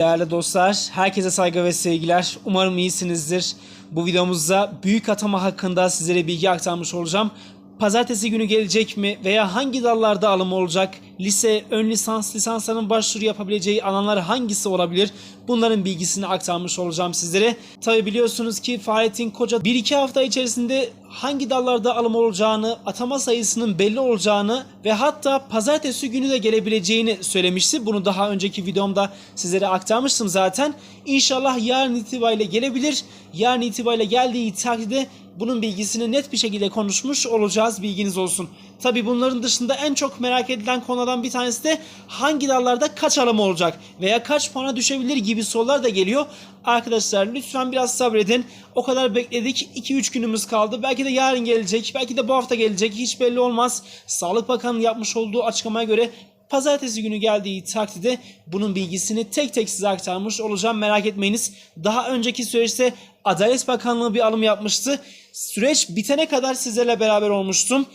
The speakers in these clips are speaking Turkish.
Değerli dostlar, herkese saygı ve sevgiler. Umarım iyisinizdir. Bu videomuzda büyük atama hakkında sizlere bilgi aktarmış olacağım. Pazartesi günü gelecek mi veya hangi dallarda alım olacak? Lise, ön lisans, lisansların başvuru yapabileceği alanlar hangisi olabilir? Bunların bilgisini aktarmış olacağım sizlere. Tabi biliyorsunuz ki Fahrettin Koca 1-2 hafta içerisinde hangi dallarda alım olacağını, atama sayısının belli olacağını ve hatta pazartesi günü de gelebileceğini söylemişti. Bunu daha önceki videomda sizlere aktarmıştım zaten. İnşallah yarın itibariyle gelebilir. Yarın itibariyle geldiği takdirde bunun bilgisini net bir şekilde konuşmuş olacağız bilginiz olsun. Tabi bunların dışında en çok merak edilen konulardan bir tanesi de hangi dallarda kaç alım olacak veya kaç puana düşebilir gibi sorular da geliyor. Arkadaşlar lütfen biraz sabredin. O kadar bekledik. 2-3 günümüz kaldı. Belki de yarın gelecek. Belki de bu hafta gelecek. Hiç belli olmaz. Sağlık Bakanı'nın yapmış olduğu açıklamaya göre Pazartesi günü geldiği takdirde bunun bilgisini tek tek size aktarmış olacağım. Merak etmeyiniz. Daha önceki süreçte Adalet Bakanlığı bir alım yapmıştı. Süreç bitene kadar sizlerle beraber olmuştum.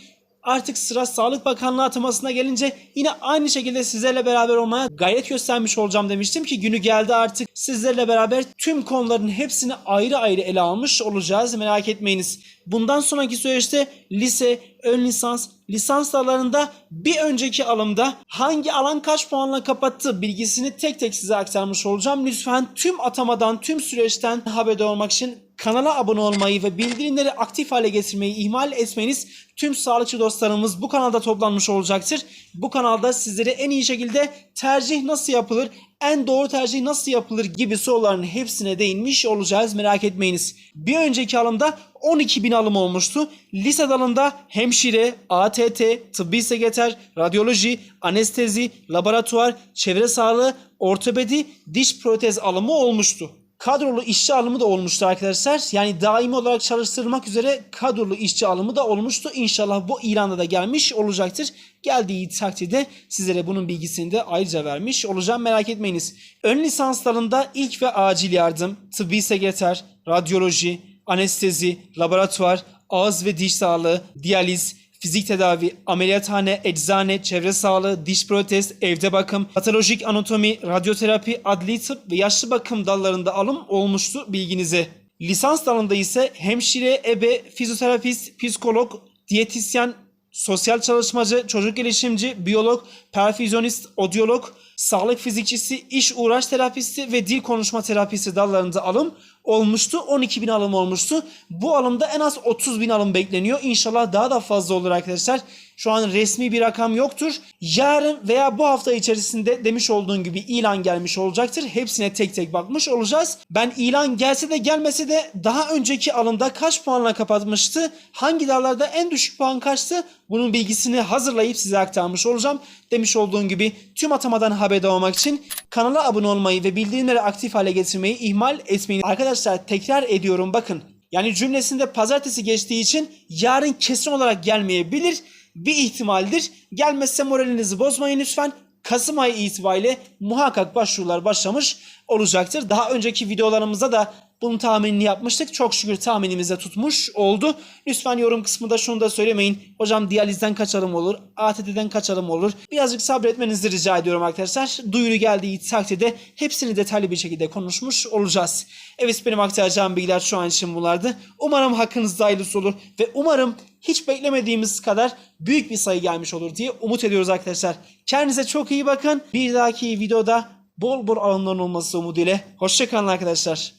Artık sıra Sağlık Bakanlığı atamasına gelince yine aynı şekilde sizlerle beraber olmaya gayret göstermiş olacağım demiştim ki günü geldi artık sizlerle beraber tüm konuların hepsini ayrı ayrı ele almış olacağız merak etmeyiniz. Bundan sonraki süreçte lise, ön lisans, lisans dallarında bir önceki alımda hangi alan kaç puanla kapattı bilgisini tek tek size aktarmış olacağım. Lütfen tüm atamadan, tüm süreçten haberdar olmak için kanala abone olmayı ve bildirimleri aktif hale getirmeyi ihmal etmeniz tüm sağlıkçı dostlarımız bu kanalda toplanmış olacaktır. Bu kanalda sizlere en iyi şekilde tercih nasıl yapılır, en doğru tercih nasıl yapılır gibi soruların hepsine değinmiş olacağız merak etmeyiniz. Bir önceki alımda 12 bin alım olmuştu. Lise dalında hemşire, ATT, tıbbi sekreter, radyoloji, anestezi, laboratuvar, çevre sağlığı, ortopedi, diş protez alımı olmuştu. Kadrolu işçi alımı da olmuştu arkadaşlar. Yani daimi olarak çalıştırılmak üzere kadrolu işçi alımı da olmuştu. İnşallah bu ilanda da gelmiş olacaktır. Geldiği takdirde sizlere bunun bilgisini de ayrıca vermiş olacağım merak etmeyiniz. Ön lisanslarında ilk ve acil yardım, tıbbi sekreter, radyoloji, anestezi, laboratuvar, ağız ve diş sağlığı, diyaliz, fizik tedavi, ameliyathane, eczane, çevre sağlığı, diş protez, evde bakım, patolojik anatomi, radyoterapi, adli tıp ve yaşlı bakım dallarında alım olmuştu bilginize. Lisans dalında ise hemşire, ebe, fizyoterapist, psikolog, diyetisyen, sosyal çalışmacı, çocuk gelişimci, biyolog, perfüzyonist, odyolog, sağlık fizikçisi, iş uğraş terapisti ve dil konuşma terapisi dallarında alım olmuştu. 12 bin alım olmuştu. Bu alımda en az 30 bin alım bekleniyor. İnşallah daha da fazla olur arkadaşlar. Şu an resmi bir rakam yoktur. Yarın veya bu hafta içerisinde demiş olduğum gibi ilan gelmiş olacaktır. Hepsine tek tek bakmış olacağız. Ben ilan gelse de gelmese de daha önceki alımda kaç puanla kapatmıştı? Hangi dallarda en düşük puan kaçtı? Bunun bilgisini hazırlayıp size aktarmış olacağım. Demiş olduğum gibi tüm atamadan haberdar olmak için kanala abone olmayı ve bildirimleri aktif hale getirmeyi ihmal etmeyin. Arkadaşlar tekrar ediyorum bakın. Yani cümlesinde pazartesi geçtiği için yarın kesin olarak gelmeyebilir. Bir ihtimaldir. Gelmezse moralinizi bozmayın lütfen. Kasım ayı itibariyle muhakkak başvurular başlamış olacaktır. Daha önceki videolarımızda da bunun tahminini yapmıştık. Çok şükür tahminimizde tutmuş oldu. Lütfen yorum kısmında şunu da söylemeyin. Hocam diyalizden kaç alım olur? ATT'den kaç alım olur? Birazcık sabretmenizi rica ediyorum arkadaşlar. Duyuru geldiği takdirde hepsini detaylı bir şekilde konuşmuş olacağız. Evet benim aktaracağım bilgiler şu an için bunlardı. Umarım hakkınızda hayırlısı olur ve umarım hiç beklemediğimiz kadar büyük bir sayı gelmiş olur diye umut ediyoruz arkadaşlar. Kendinize çok iyi bakın. Bir dahaki videoda bol bol alımların olması umuduyla. Hoşçakalın arkadaşlar.